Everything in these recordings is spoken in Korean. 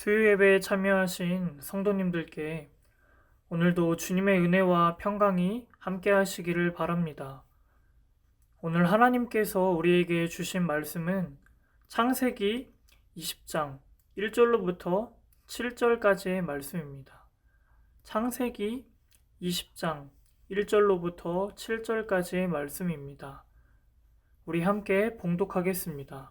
수요 예배에 참여하신 성도님들께 오늘도 주님의 은혜와 평강이 함께 하시기를 바랍니다. 오늘 하나님께서 우리에게 주신 말씀은 창세기 20장 1절로부터 7절까지의 말씀입니다. 창세기 20장 1절로부터 7절까지의 말씀입니다. 우리 함께 봉독하겠습니다.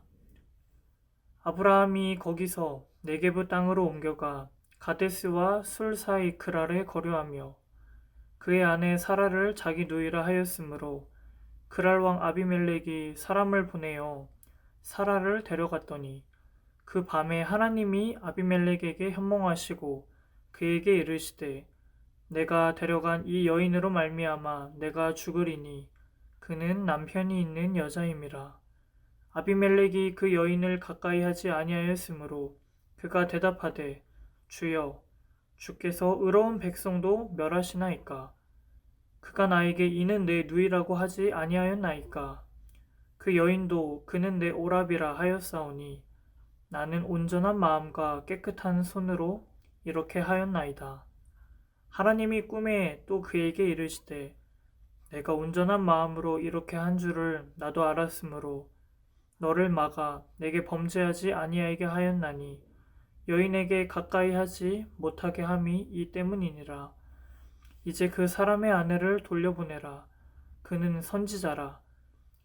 아브라함이 거기서 네게브 땅으로 옮겨가 가데스와 술 사이 그랄에 거류하며 그의 아내 사라를 자기 누이라 하였으므로 그랄 왕 아비멜렉이 사람을 보내어 사라를 데려갔더니 그 밤에 하나님이 아비멜렉에게 현몽하시고 그에게 이르시되 내가 데려간 이 여인으로 말미암아 내가 죽으리니 그는 남편이 있는 여자임이라. 아비멜렉이 그 여인을 가까이 하지 아니하였으므로 그가 대답하되 주여 주께서 의로운 백성도 멸하시나이까? 그가 나에게 이는 내 누이라고 하지 아니하였나이까? 그 여인도 그는 내 오랍이라 하였사오니 나는 온전한 마음과 깨끗한 손으로 이렇게 하였나이다. 하나님이 꿈에 또 그에게 이르시되 내가 온전한 마음으로 이렇게 한 줄을 나도 알았으므로 너를 막아 내게 범죄하지 아니하게 하였나니 여인에게 가까이 하지 못하게 함이 이 때문이니라. 이제 그 사람의 아내를 돌려보내라. 그는 선지자라.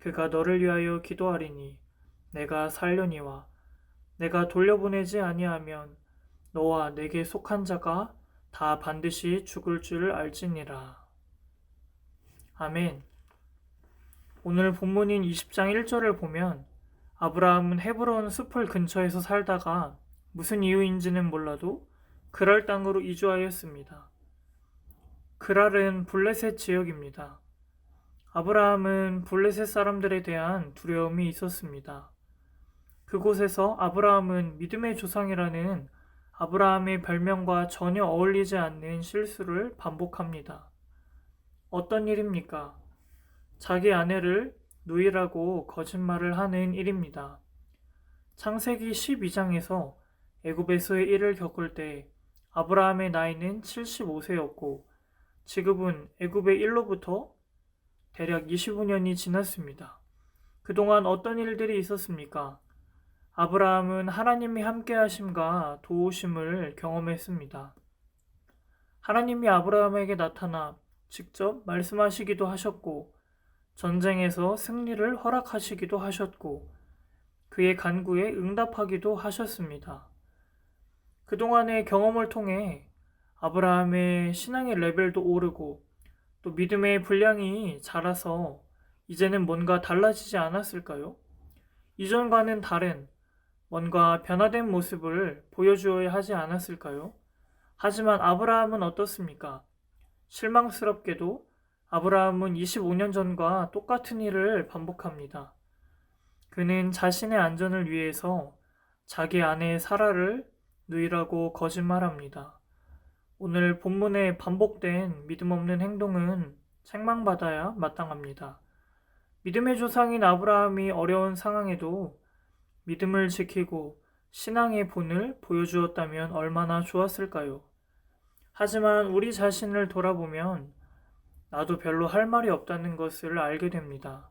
그가 너를 위하여 기도하리니 내가 살려니와 내가 돌려보내지 아니하면 너와 내게 속한 자가 다 반드시 죽을 줄 알지니라. 아멘. 오늘 본문인 20장 1절을 보면 아브라함은 헤브론 숲을 근처에서 살다가 무슨 이유인지는 몰라도 그랄 땅으로 이주하였습니다. 그랄은 블레셋 지역입니다. 아브라함은 블레셋 사람들에 대한 두려움이 있었습니다. 그곳에서 아브라함은 믿음의 조상이라는 아브라함의 별명과 전혀 어울리지 않는 실수를 반복합니다. 어떤 일입니까? 자기 아내를 누이라고 거짓말을 하는 일입니다. 창세기 12장에서 애굽에서의 일을 겪을 때 아브라함의 나이는 75세였고 지금은 애굽의 일로부터 대략 25년이 지났습니다. 그동안 어떤 일들이 있었습니까? 아브라함은 하나님이 함께 하심과 도우심을 경험했습니다. 하나님이 아브라함에게 나타나 직접 말씀하시기도 하셨고 전쟁에서 승리를 허락하시기도 하셨고 그의 간구에 응답하기도 하셨습니다. 그동안의 경험을 통해 아브라함의 신앙의 레벨도 오르고 또 믿음의 분량이 자라서 이제는 뭔가 달라지지 않았을까요? 이전과는 다른 뭔가 변화된 모습을 보여주어야 하지 않았을까요? 하지만 아브라함은 어떻습니까? 실망스럽게도 아브라함은 25년 전과 똑같은 일을 반복합니다. 그는 자신의 안전을 위해서 자기 아내 사라를 누이라고 거짓말합니다. 오늘 본문에 반복된 믿음 없는 행동은 책망받아야 마땅합니다. 믿음의 조상인 아브라함이 어려운 상황에도 믿음을 지키고 신앙의 본을 보여주었다면 얼마나 좋았을까요? 하지만 우리 자신을 돌아보면 나도 별로 할 말이 없다는 것을 알게 됩니다.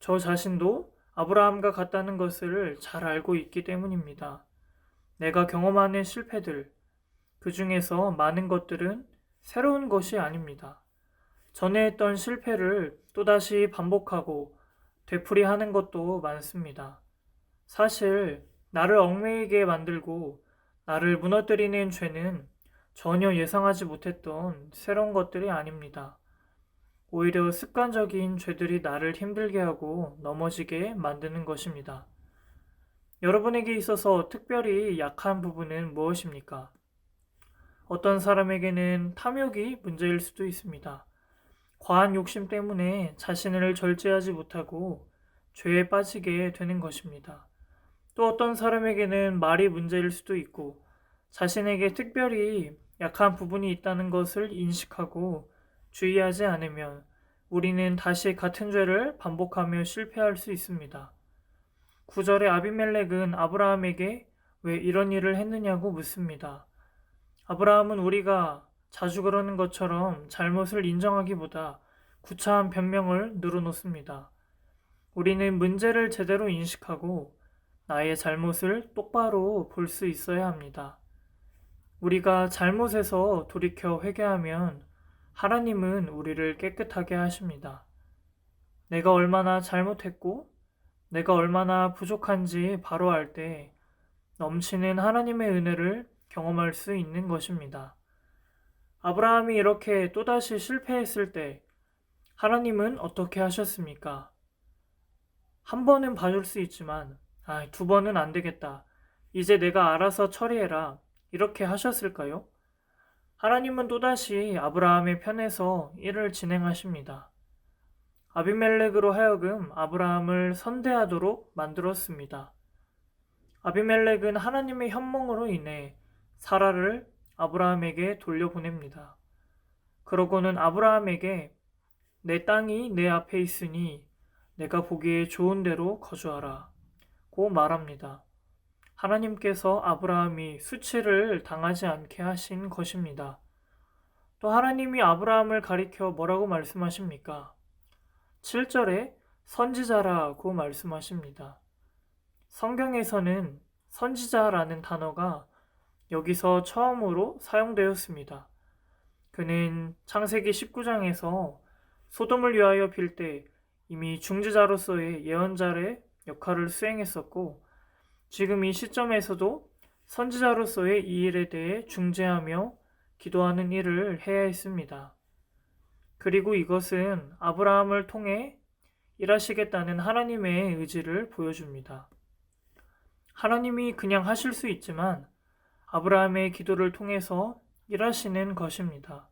저 자신도 아브라함과 같다는 것을 잘 알고 있기 때문입니다. 내가 경험하는 실패들, 그 중에서 많은 것들은 새로운 것이 아닙니다. 전에 했던 실패를 또다시 반복하고 되풀이하는 것도 많습니다. 사실, 나를 얽매이게 만들고 나를 무너뜨리는 죄는 전혀 예상하지 못했던 새로운 것들이 아닙니다. 오히려 습관적인 죄들이 나를 힘들게 하고 넘어지게 만드는 것입니다. 여러분에게 있어서 특별히 약한 부분은 무엇입니까? 어떤 사람에게는 탐욕이 문제일 수도 있습니다. 과한 욕심 때문에 자신을 절제하지 못하고 죄에 빠지게 되는 것입니다. 또 어떤 사람에게는 말이 문제일 수도 있고 자신에게 특별히 약한 부분이 있다는 것을 인식하고 주의하지 않으면 우리는 다시 같은 죄를 반복하며 실패할 수 있습니다. 9절의 아비멜렉은 아브라함에게 왜 이런 일을 했느냐고 묻습니다. 아브라함은 우리가 자주 그러는 것처럼 잘못을 인정하기보다 구차한 변명을 늘어놓습니다. 우리는 문제를 제대로 인식하고 나의 잘못을 똑바로 볼 수 있어야 합니다. 우리가 잘못에서 돌이켜 회개하면 하나님은 우리를 깨끗하게 하십니다. 내가 얼마나 잘못했고 내가 얼마나 부족한지 바로 알 때 넘치는 하나님의 은혜를 경험할 수 있는 것입니다. 아브라함이 이렇게 또다시 실패했을 때 하나님은 어떻게 하셨습니까? 한 번은 봐줄 수 있지만, 아, 두 번은 안 되겠다. 이제 내가 알아서 처리해라. 이렇게 하셨을까요? 하나님은 또다시 아브라함의 편에서 일을 진행하십니다. 아비멜렉으로 하여금 아브라함을 선대하도록 만들었습니다. 아비멜렉은 하나님의 현몽으로 인해 사라를 아브라함에게 돌려보냅니다. 그러고는 아브라함에게 내 땅이 내 앞에 있으니 내가 보기에 좋은 대로 거주하라. 고 말합니다. 하나님께서 아브라함이 수치를 당하지 않게 하신 것입니다. 또 하나님이 아브라함을 가리켜 뭐라고 말씀하십니까? 7절에 선지자라고 말씀하십니다. 성경에서는 선지자라는 단어가 여기서 처음으로 사용되었습니다. 그는 창세기 19장에서 소돔을 위하여 빌 때 이미 중지자로서의 예언자의 역할을 수행했었고, 지금 이 시점에서도 선지자로서의 이 일에 대해 중재하며 기도하는 일을 해야 했습니다. 그리고 이것은 아브라함을 통해 일하시겠다는 하나님의 의지를 보여줍니다. 하나님이 그냥 하실 수 있지만 아브라함의 기도를 통해서 일하시는 것입니다.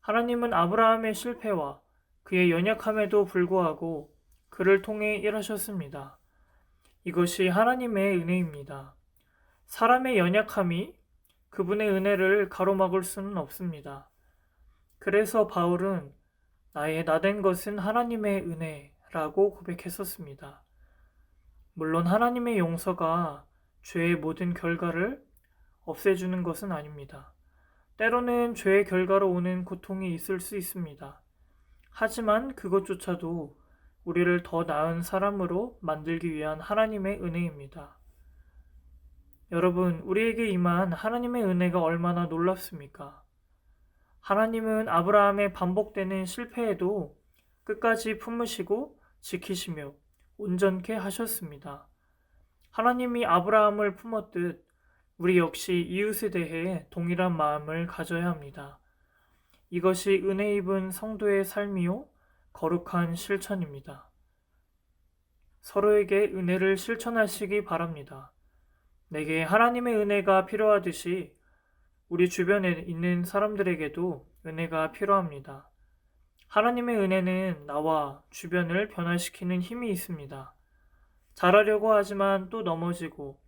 하나님은 아브라함의 실패와 그의 연약함에도 불구하고 그를 통해 일하셨습니다. 이것이 하나님의 은혜입니다. 사람의 연약함이 그분의 은혜를 가로막을 수는 없습니다. 그래서 바울은 나의 나된 것은 하나님의 은혜라고 고백했었습니다. 물론 하나님의 용서가 죄의 모든 결과를 없애주는 것은 아닙니다. 때로는 죄의 결과로 오는 고통이 있을 수 있습니다. 하지만 그것조차도 우리를 더 나은 사람으로 만들기 위한 하나님의 은혜입니다. 여러분, 우리에게 임한 하나님의 은혜가 얼마나 놀랍습니까? 하나님은 아브라함의 반복되는 실패에도 끝까지 품으시고 지키시며 온전케 하셨습니다. 하나님이 아브라함을 품었듯 우리 역시 이웃에 대해 동일한 마음을 가져야 합니다. 이것이 은혜 입은 성도의 삶이요, 거룩한 실천입니다. 서로에게 은혜를 실천하시기 바랍니다. 내게 하나님의 은혜가 필요하듯이 우리 주변에 있는 사람들에게도 은혜가 필요합니다. 하나님의 은혜는 나와 주변을 변화시키는 힘이 있습니다. 잘하려고 하지만 또 넘어지고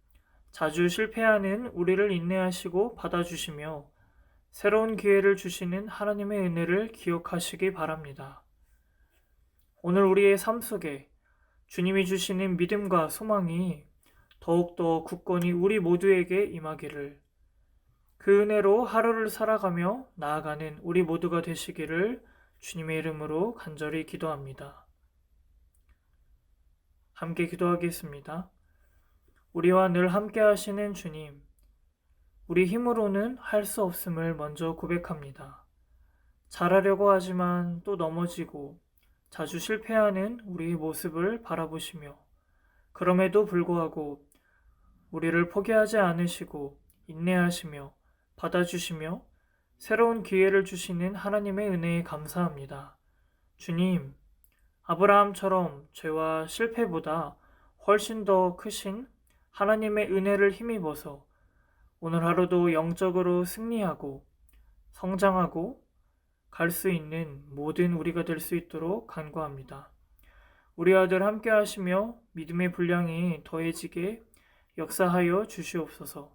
자주 실패하는 우리를 인내하시고 받아주시며 새로운 기회를 주시는 하나님의 은혜를 기억하시기 바랍니다. 오늘 우리의 삶 속에 주님이 주시는 믿음과 소망이 더욱더 굳건히 우리 모두에게 임하기를 그 은혜로 하루를 살아가며 나아가는 우리 모두가 되시기를 주님의 이름으로 간절히 기도합니다. 함께 기도하겠습니다. 우리와 늘 함께 하시는 주님, 우리 힘으로는 할 수 없음을 먼저 고백합니다. 잘하려고 하지만 또 넘어지고 자주 실패하는 우리의 모습을 바라보시며 그럼에도 불구하고 우리를 포기하지 않으시고 인내하시며 받아주시며 새로운 기회를 주시는 하나님의 은혜에 감사합니다. 주님, 아브라함처럼 죄와 실패보다 훨씬 더 크신 하나님의 은혜를 힘입어서 오늘 하루도 영적으로 승리하고 성장하고 갈 수 있는 모든 우리가 될 수 있도록 간구합니다. 우리 아들 함께 하시며 믿음의 분량이 더해지게 역사하여 주시옵소서.